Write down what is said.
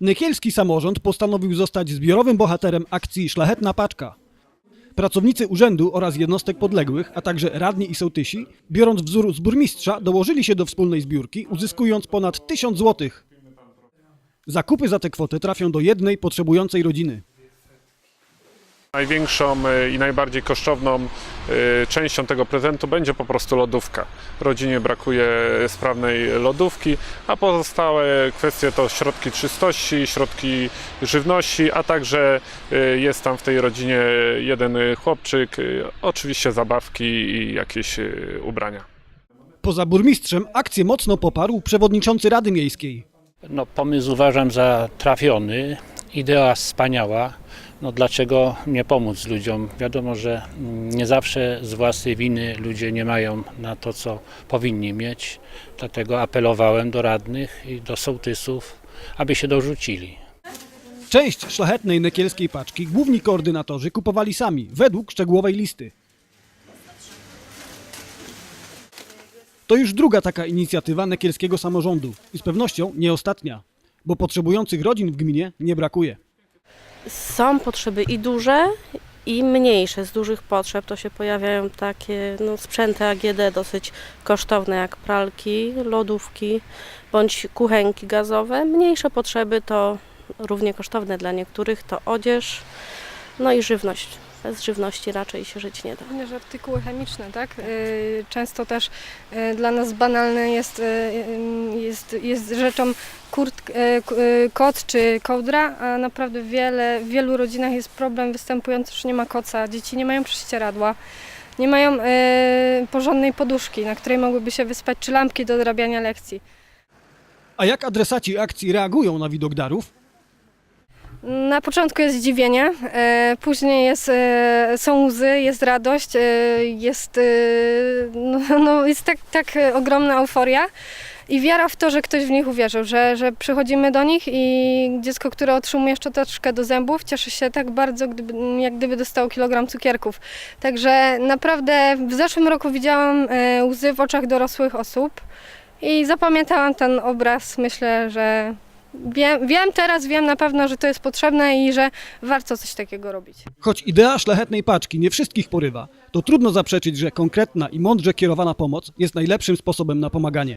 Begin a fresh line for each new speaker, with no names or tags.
Nykielski samorząd postanowił zostać zbiorowym bohaterem akcji Szlachetna Paczka. Pracownicy urzędu oraz jednostek podległych, a także radni i sołtysi, biorąc wzór z burmistrza, dołożyli się do wspólnej zbiórki, uzyskując ponad 1000 złotych. Zakupy za tę kwotę trafią do jednej potrzebującej rodziny.
Największą e, i najbardziej kosztowną e, częścią tego prezentu będzie po prostu lodówka. Rodzinie brakuje sprawnej lodówki, a pozostałe kwestie to środki czystości, środki żywności, a także e, jest tam w tej rodzinie jeden chłopczyk, oczywiście zabawki i jakieś ubrania.
Poza burmistrzem akcję mocno poparł przewodniczący Rady Miejskiej.
No, pomysł uważam za trafiony, idea wspaniała. No, dlaczego nie pomóc ludziom? Wiadomo, że nie zawsze z własnej winy ludzie nie mają na to, co powinni mieć. Dlatego apelowałem do radnych i do sołtysów, aby się dorzucili.
Część szlachetnej nekielskiej paczki główni koordynatorzy kupowali sami, według szczegółowej listy. To już druga taka inicjatywa nekielskiego samorządu i z pewnością nie ostatnia, bo potrzebujących rodzin w gminie nie brakuje.
Są potrzeby i duże, i mniejsze. Z dużych potrzeb to się pojawiają takie no, sprzęty AGD dosyć kosztowne, jak pralki, lodówki bądź kuchenki gazowe. Mniejsze potrzeby to równie kosztowne dla niektórych to odzież, no i żywność. Bez żywności raczej się żyć nie da.
Również artykuły chemiczne, tak? Y, Często też y, dla nas banalne jest, y, jest, jest rzeczą kurt, kot czy kołdra, a naprawdę wiele, w wielu rodzinach jest problem występujący, że nie ma koca, dzieci nie mają prześcieradła, nie mają y, porządnej poduszki, na której mogłyby się wyspać, czy lampki do odrabiania lekcji.
A jak adresaci akcji reagują na widok darów?
Na początku jest zdziwienie, e, później jest, e, są łzy, jest radość, e, jest, no, no, jest tak, tak ogromna euforia i wiara w to, że ktoś w nich uwierzył, że, że przychodzimy do nich i dziecko, które otrzymuje szczoteczkę do zębów, cieszy się tak bardzo, gdyby, jak gdyby dostało kilogram cukierków. Także naprawdę w zeszłym roku widziałam łzy w oczach dorosłych osób i zapamiętałam ten obraz. Myślę, że Wiem, wiem teraz, wiem na pewno, że to jest potrzebne i że warto coś takiego robić.
Choć idea szlachetnej paczki nie wszystkich porywa, to trudno zaprzeczyć, że konkretna i mądrze kierowana pomoc jest najlepszym sposobem na pomaganie.